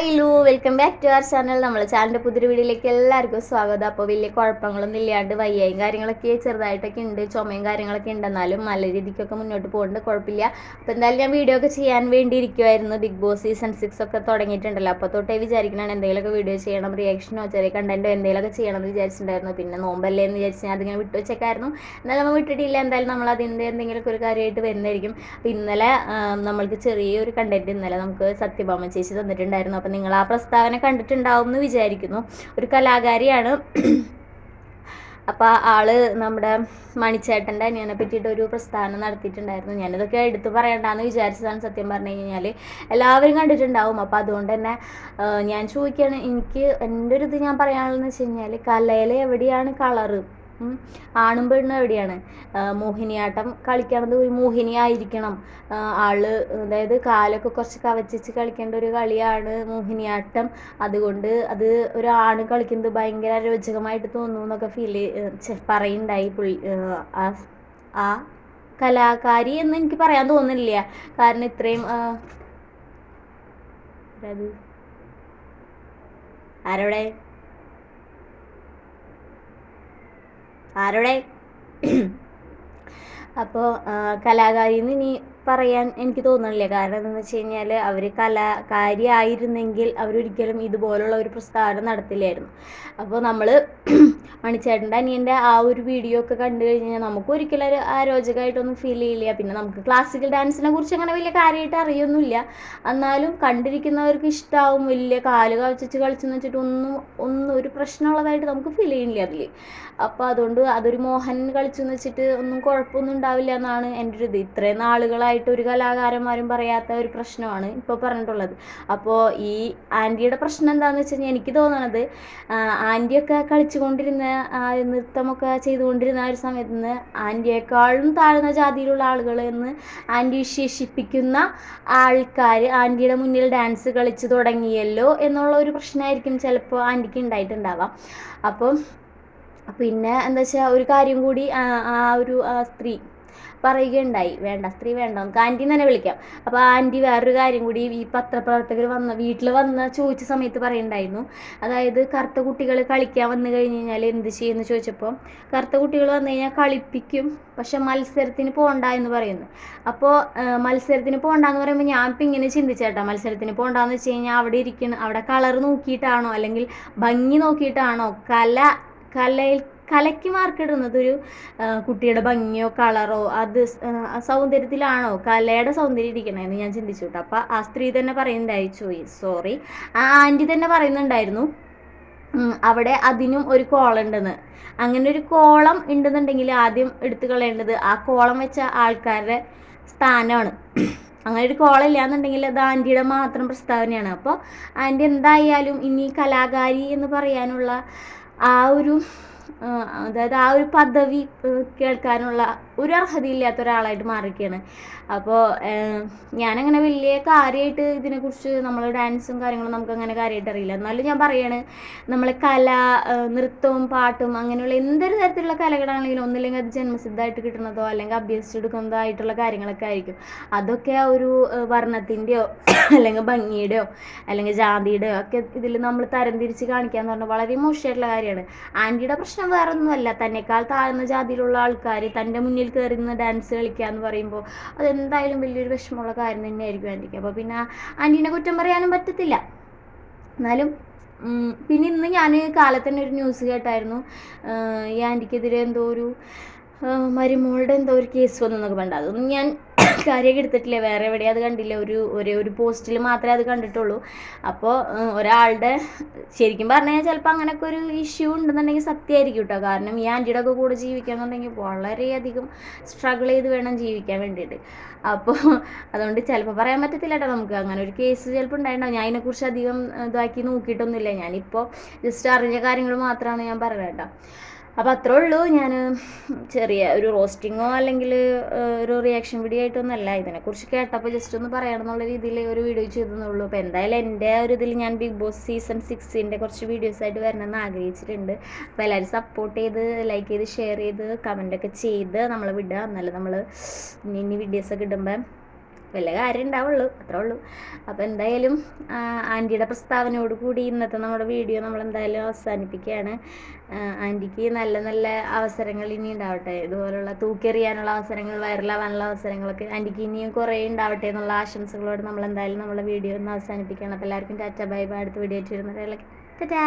Hello welcome back to our channel നമ്മളെ ചാനലിന്റെ പുതിയൊരു വീഡിയോയിലേക്ക് എല്ലാവർക്കും സ്വാഗതം. അപ്പോൾ വലിയ കുഴപ്പങ്ങളൊന്നും ഇല്ലാണ്ട് വയ്യായും കാര്യങ്ങളൊക്കെ ചെറുതായിട്ടൊക്കെ ഉണ്ട്. ചുമയും കാര്യങ്ങളൊക്കെ ഉണ്ടെന്നാലും നല്ല രീതിക്കൊക്കെ മുന്നോട്ട് പോകുന്നുണ്ട് കുഴപ്പമില്ല. അപ്പോൾ എന്തായാലും ഞാൻ വീഡിയോ ഒക്കെ ചെയ്യാൻ വേണ്ടി ഇരിക്കുമായിരുന്നു ബിഗ് ബോസ് സീസൺ സിക്സ് ഒക്കെ തുടങ്ങിയിട്ടുണ്ടല്ലോ. അപ്പോൾ തൊട്ടേ വിചാരിക്കണം എന്തെങ്കിലുമൊക്കെ വീഡിയോ ചെയ്യണം റിയാക്ഷനോ ചെറിയ കണ്ടന്റോ എന്തെങ്കിലുമൊക്കെ ചെയ്യണം എന്ന് വിചാരിച്ചിട്ടുണ്ടായിരുന്നു. പിന്നെ നോമ്പല്ലേ എന്ന് വിചാരിച്ച് ഞാൻ അതിങ്ങനെ വിട്ടു വെച്ചേക്കായിരുന്നു. എന്നാലും നമ്മൾ വിട്ടിട്ടില്ല. എന്തായാലും നമ്മൾ അതിന്റെ എന്തെങ്കിലുമൊക്കെ ഒരു കാര്യമായിട്ട് വരുന്നതായിരിക്കും. അപ്പോൾ ഇന്നലെ നമ്മൾക്ക് ചെറിയൊരു കണ്ടന്റ് ഇന്നലെ നമുക്ക് സത്യഭാമ ചേച്ചി തന്നിട്ടുണ്ടായിരുന്നു. അപ്പം നിങ്ങൾ ആ പ്രസ്താവന കണ്ടിട്ടുണ്ടാവും എന്ന് വിചാരിക്കുന്നു. ഒരു കലാകാരിയാണ്. അപ്പോൾ ആൾ നമ്മുടെ മണിച്ചേട്ടന്റെ അനിയനെ പറ്റിയിട്ട് ഒരു പ്രസ്താവന നടത്തിയിട്ടുണ്ടായിരുന്നു. ഞാനിതൊക്കെ എടുത്തു പറയണ്ടെന്ന് വിചാരിച്ചതാണ്. സത്യം പറഞ്ഞു കഴിഞ്ഞാൽ എല്ലാവരും കണ്ടിട്ടുണ്ടാവും. അപ്പോൾ അതുകൊണ്ട് തന്നെ ഞാൻ ചോദിക്കുകയാണ് എനിക്ക് എന്റെ ഒരു ഇത് ഞാൻ പറയാനുള്ളതെന്ന് വെച്ച് കഴിഞ്ഞാൽ കലയിൽ എവിടെയാണ് കളറ്. ആണും പെണ്ണും എവിടെയാണ്? മോഹിനിയാട്ടം കളിക്കണത് ഒരു മോഹിനി ആയിരിക്കണം ആൾ അതായത് കാലൊക്കെ കുറച്ച് കവച്ചിച്ച് കളിക്കേണ്ട ഒരു കളിയാണ് മോഹിനിയാട്ടം. അതുകൊണ്ട് അത് ഒരു ആണ് കളിക്കുന്നത് ഭയങ്കര അരോചകമായിട്ട് തോന്നുന്നു എന്നൊക്കെ ഫീൽ പറയുണ്ടായി പുള്ളി ആ, കലാകാരി എന്ന് എനിക്ക് പറയാൻ തോന്നുന്നില്ല. കാരണം ഇത്രയും? ആരോടെ ആരോടെ? അപ്പോൾ കലാകാരിന്ന് ഇനി പറയാൻ എനിക്ക് തോന്നുന്നില്ല. കാരണം എന്താണെന്ന് വെച്ച് കഴിഞ്ഞാൽ അവർ കലാകാരി ആയിരുന്നെങ്കിൽ അവരൊരിക്കലും ഇതുപോലുള്ള ഒരു പ്രസ്താവന നടത്തില്ലായിരുന്നു. അപ്പോൾ നമ്മൾ മണിച്ചേട്ടന്റെ അനിയന്റെ ആ ഒരു വീഡിയോ ഒക്കെ കണ്ടു കഴിഞ്ഞാൽ നമുക്ക് ഒരിക്കലും ഒരു അരോചകമായിട്ടൊന്നും ഫീൽ ചെയ്യില്ല. പിന്നെ നമുക്ക് ക്ലാസിക്കൽ ഡാൻസിനെ കുറിച്ച് അങ്ങനെ വലിയ കാര്യമായിട്ട് അറിയൊന്നുമില്ല. എന്നാലും കണ്ടിരിക്കുന്നവർക്ക് ഇഷ്ടമാവും വലിയ കാൽ കവച്ചു കളിച്ചെന്ന് വെച്ചിട്ട് ഒന്നും ഒന്നും ഒരു പ്രശ്നമുള്ളതായിട്ട് നമുക്ക് ഫീൽ ചെയ്യുന്നില്ല അതിൽ അപ്പോൾ അതുകൊണ്ട് അതൊരു മോഹൻ കളിച്ചെന്ന് വെച്ചിട്ട് ഒന്നും കുഴപ്പമൊന്നും ഉണ്ടാവില്ല എന്നാണ് എന്റെ ഒരു ഇത്. ഇത്രയും നാളുകളായിട്ട് ഒരു കലാകാരന്മാരും പറയാത്ത ഒരു പ്രശ്നമാണ് ഇപ്പോൾ പറഞ്ഞിട്ടുള്ളത്. അപ്പോൾ ഈ ആന്റിയുടെ പ്രശ്നം എന്താണെന്ന് വെച്ച് കഴിഞ്ഞാൽ എനിക്ക് തോന്നണത് ആന്റിയൊക്കെ കളിച്ചുകൊണ്ടിരുന്ന നൃത്തമൊക്കെ ചെയ്തുകൊണ്ടിരുന്ന ഒരു സമയത്ത് നിന്ന് ആന്റിയേക്കാളും താഴ്ന്ന ജാതിയിലുള്ള ആളുകൾ എന്ന് ആന്റി വിശേഷിപ്പിക്കുന്ന ആൾക്കാർ ആന്റിയുടെ മുന്നിൽ ഡാൻസ് കളിച്ചു തുടങ്ങിയല്ലോ എന്നുള്ള ഒരു പ്രശ്നമായിരിക്കും ചിലപ്പോൾ ആന്റിക്ക് ഉണ്ടായിട്ടുണ്ടാവാം. അപ്പം പിന്നെ എന്താ വെച്ചാൽ ഒരു കാര്യം കൂടി ആ ഒരു സ്ത്രീ പറയുകയുണ്ടായി. വേണ്ട സ്ത്രീ വേണ്ട നമുക്ക് ആന്റി തന്നെ വിളിക്കാം. അപ്പോൾ ആന്റി വേറൊരു കാര്യം കൂടി ഈ പത്രപ്രവർത്തകർ വന്ന വീട്ടിൽ വന്ന് ചോദിച്ച സമയത്ത് പറയുണ്ടായിരുന്നു അതായത് കറുത്ത കുട്ടികൾ കളിക്കാൻ വന്നു കഴിഞ്ഞ് കഴിഞ്ഞാൽ എന്ത് ചെയ്യുമെന്ന് ചോദിച്ചപ്പോൾ കറുത്ത കുട്ടികൾ വന്നു കഴിഞ്ഞാൽ കളിപ്പിക്കും പക്ഷെ മത്സരത്തിന് പോകണ്ട എന്ന് പറയുന്നു. അപ്പോൾ മത്സരത്തിന് പോകണ്ടെന്ന് പറയുമ്പോൾ ഞാൻ ഇപ്പം ഇങ്ങനെ ചിന്തിച്ചേട്ടാ. മത്സരത്തിന് പോകണ്ടെന്ന് വെച്ച് കഴിഞ്ഞാൽ അവിടെ ഇരിക്കുന്ന അവിടെ കളർ നോക്കിയിട്ടാണോ അല്ലെങ്കിൽ ഭംഗി നോക്കിയിട്ടാണോ കല കലയിൽ കലയ്ക്ക് മാർക്കിടുന്നത് ഒരു കുട്ടിയുടെ ഭംഗിയോ കളറോ അത് സൗന്ദര്യത്തിലാണോ? കലയുടെ സൗന്ദര്യം ഇരിക്കണേന്ന് ഞാൻ ചിന്തിച്ചു കേട്ടോ അപ്പൊ ആ സ്ത്രീ തന്നെ പറയുന്നുണ്ടായി ചോയി സോറി ആ ആന്റി തന്നെ പറയുന്നുണ്ടായിരുന്നു അവിടെ അതിനും ഒരു കോളുണ്ടെന്ന് അങ്ങനെ ഒരു കോളം ഉണ്ടെന്നുണ്ടെങ്കിൽ ആദ്യം എടുത്തു കളയേണ്ടത് ആ കോളം വെച്ച ആൾക്കാരുടെ സ്ഥാനമാണ്. അങ്ങനെ ഒരു കോളം ഇല്ലാന്നുണ്ടെങ്കിൽ അത് ആന്റിയുടെ മാത്രം പ്രസ്താവനയാണ്. അപ്പോൾ ആന്റി എന്തായാലും ഇനി കലാകാരി എന്ന് പറയാനുള്ള ആ ഒരു അതായത് ആ ഒരു പദവി കേൾക്കാനുള്ള ഒരു അർഹതയില്ലാത്ത ഒരാളായിട്ട് മാറിയിരിക്കുകയാണ് അപ്പോൾ ഞാനങ്ങനെ വലിയ കാര്യമായിട്ട് ഇതിനെക്കുറിച്ച് നമ്മൾ ഡാൻസും കാര്യങ്ങളും നമുക്ക് അങ്ങനെ കാര്യമായിട്ട് അറിയില്ല. എന്നാലും ഞാൻ പറയാണ് നമ്മൾ കല നൃത്തവും പാട്ടും അങ്ങനെയുള്ള എന്തൊരു തരത്തിലുള്ള കലകളാണെങ്കിലും ഒന്നില്ലെങ്കിൽ അത് ജന്മസിദ്ധമായിട്ട് കിട്ടുന്നതോ അല്ലെങ്കിൽ അഭ്യസിച്ചെടുക്കുന്നതോ ആയിട്ടുള്ള കാര്യങ്ങളൊക്കെ ആയിരിക്കും. അതൊക്കെ ആ ഒരു വർണത്തിന്റെയോ അല്ലെങ്കിൽ ഭംഗിയുടെയോ അല്ലെങ്കിൽ ജാതിയുടെയോ ഒക്കെ ഇതിൽ നമ്മൾ തരംതിരിച്ച് കാണിക്കുക എന്ന് പറഞ്ഞാൽ വളരെ മോശമായിട്ടുള്ള കാര്യമാണ്. ആന്റിയുടെ പ്രശ്നം വേറെ ഒന്നുമല്ല തന്നെക്കാൾ താഴ്ന്ന ജാതിയിലുള്ള ആൾക്കാർ തന്റെ മുന്നിൽ കയറി നിന്ന് ഡാൻസ് കളിക്കുക എന്ന് പറയുമ്പോൾ അതെന്തായാലും വലിയൊരു വിഷമമുള്ള കാര്യം തന്നെയായിരിക്കും ആന്റിക്ക് അപ്പോൾ പിന്നെ ആന്റീനെ കുറ്റം പറയാനും പറ്റത്തില്ല. എന്നാലും പിന്നെ ഇന്ന് ഞാൻ കാലത്ത് തന്നെ ഒരു ന്യൂസ് കേട്ടായിരുന്നു. ഈ ആന്റിക്കെതിരെ എന്തോ ഒരു മരുമോളുടെ എന്തോ ഒരു കേസ് വന്നു എന്നൊക്കെ പറഞ്ഞിട്ട്. അതൊന്നും ഞാൻ കാര്യമൊക്കെ എടുത്തിട്ടില്ല? വേറെ എവിടെയും അത് കണ്ടില്ല? ഒരു ഒരേ ഒരു പോസ്റ്റിൽ മാത്രമേ അത് കണ്ടിട്ടുള്ളൂ. അപ്പോൾ ഒരാളുടെ ശരിക്കും പറഞ്ഞു കഴിഞ്ഞാൽ ചിലപ്പോൾ അങ്ങനെയൊക്കെ ഒരു ഇഷ്യൂ ഉണ്ടെന്നുണ്ടെങ്കിൽ സത്യമായിരിക്കും കേട്ടോ കാരണം ഈ ആന്റിയുടെ ഒക്കെ കൂടെ ജീവിക്കാന്നുണ്ടെങ്കിൽ വളരെയധികം സ്ട്രഗിൾ ചെയ്ത് വേണം ജീവിക്കാൻ വേണ്ടിയിട്ട്. അപ്പോൾ അതുകൊണ്ട് ചിലപ്പോൾ പറയാൻ പറ്റത്തില്ല കേട്ടോ നമുക്ക്. അങ്ങനെ ഒരു കേസ് ചിലപ്പോൾ ഉണ്ടായിട്ടുണ്ടാവും. ഞാൻ അതിനെക്കുറിച്ച് അധികം ഇതാക്കി നോക്കിയിട്ടൊന്നുമില്ല. ഞാനിപ്പോൾ ജസ്റ്റ് അറിഞ്ഞ കാര്യങ്ങൾ മാത്രമാണ് ഞാൻ പറയുന്നത് കേട്ടോ അപ്പോൾ അത്രേ ഉള്ളൂ. ഞാൻ ചെറിയ ഒരു റോസ്റ്റിങ്ങോ അല്ലെങ്കിൽ ഒരു റിയാക്ഷൻ വീഡിയോ ആയിട്ടൊന്നല്ല ഇതിനെക്കുറിച്ച് കേട്ടപ്പോൾ ജസ്റ്റ് ഒന്ന് പറയണം എന്നുള്ള രീതിയിൽ ഒരു വീഡിയോ ചെയ്തെന്നുള്ളൂ അപ്പോൾ എന്തായാലും എന്റെ ഒരു ഇതിൽ ഞാൻ ബിഗ് ബോസ് സീസൺ സിക്സിന്റെ കുറച്ച് വീഡിയോസ് ആയിട്ട് വരണമെന്ന് ആഗ്രഹിച്ചിട്ടുണ്ട്. അപ്പോൾ എല്ലാവരും സപ്പോർട്ട് ചെയ്ത് ലൈക്ക് ചെയ്ത് ഷെയർ ചെയ്ത് കമന്റൊക്കെ ചെയ്ത് നമ്മൾ വിടുക. എന്നാലും നമ്മൾ ഇനി ഇനി വീഡിയോസൊക്കെ ഇടുമ്പോൾ വല്ല കാര്യം ഉണ്ടാവുള്ളൂ അത്രേ ഉള്ളൂ. അപ്പോൾ എന്തായാലും ആന്റിയുടെ പ്രസ്താവനയോട് കൂടി ഇന്നത്തെ നമ്മുടെ വീഡിയോ നമ്മൾ എന്തായാലും അവസാനിപ്പിക്കുകയാണ് ആന്റിക്ക് നല്ല നല്ല അവസരങ്ങൾ ഇനി ഉണ്ടാവട്ടെ. ഇതുപോലുള്ള തൂക്കെറിയാനുള്ള അവസരങ്ങൾ വൈറലാവാനുള്ള അവസരങ്ങളൊക്കെ ആന്റിക്ക് ഇനിയും കുറേ ഉണ്ടാവട്ടെ എന്നുള്ള ആശംസകളോട് നമ്മൾ എന്തായാലും നമ്മളെ വീഡിയോ ഒന്ന് അവസാനിപ്പിക്കുകയാണ്. അപ്പോൾ എല്ലാവർക്കും ടാറ്റ ബൈ ബൈ. അടുത്ത വീഡിയോ ആയിട്ട് വരുന്നത് ടാറ്റാ!